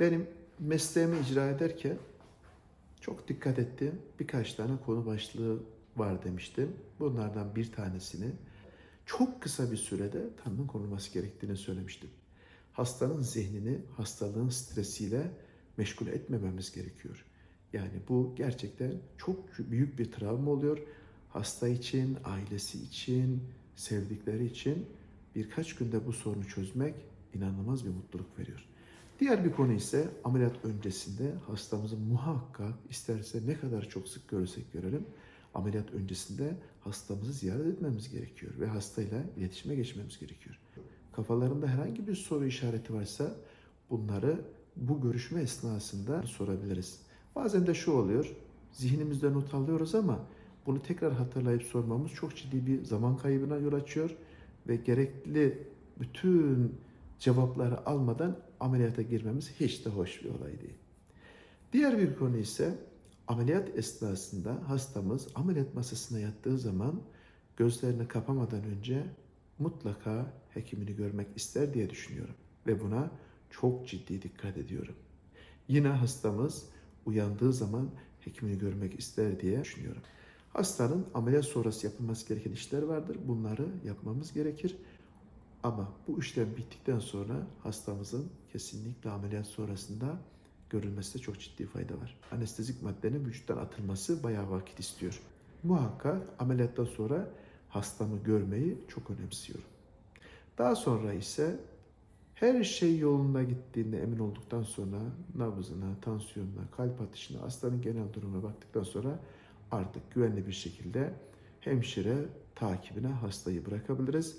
Benim mesleğimi icra ederken çok dikkat ettim. Birkaç tane konu başlığı var demiştim. Bunlardan bir tanesini çok kısa bir sürede tanının konulması gerektiğini söylemiştim. Hastanın zihnini hastalığın stresiyle meşgul etmememiz gerekiyor. Yani bu gerçekten çok büyük bir travma oluyor. Hasta için, ailesi için, sevdikleri için birkaç günde bu sorunu çözmek inanılmaz bir mutluluk veriyor. Diğer bir konu ise ameliyat öncesinde hastamızı muhakkak isterse ne kadar çok sık görürsek görelim ameliyat öncesinde hastamızı ziyaret etmemiz gerekiyor ve hastayla iletişime geçmemiz gerekiyor. Kafalarında herhangi bir soru işareti varsa bunları bu görüşme esnasında sorabiliriz. Bazen de şu oluyor, zihnimizde not alıyoruz ama bunu tekrar hatırlayıp sormamız çok ciddi bir zaman kaybına yol açıyor ve gerekli bütün cevapları almadan ameliyata girmemiz hiç de hoş bir olay değil. Diğer bir konu ise ameliyat esnasında hastamız ameliyat masasına yattığı zaman gözlerini kapamadan önce mutlaka hekimini görmek ister diye düşünüyorum ve buna çok ciddi dikkat ediyorum. Yine hastamız uyandığı zaman hekimini görmek ister diye düşünüyorum. Hastanın ameliyat sonrası yapılması gereken işler vardır. Bunları yapmamız gerekir. Ama bu işlem bittikten sonra hastamızın kesinlikle ameliyat sonrasında görülmesinde çok ciddi fayda var. Anestezik maddenin vücuttan atılması bayağı vakit istiyor. Muhakkak ameliyattan sonra hastamı görmeyi çok önemsiyorum. Daha sonra ise her şey yolunda gittiğinde emin olduktan sonra nabzına, tansiyonuna, kalp atışına, hastanın genel durumuna baktıktan sonra artık güvenli bir şekilde hemşire takibine hastayı bırakabiliriz.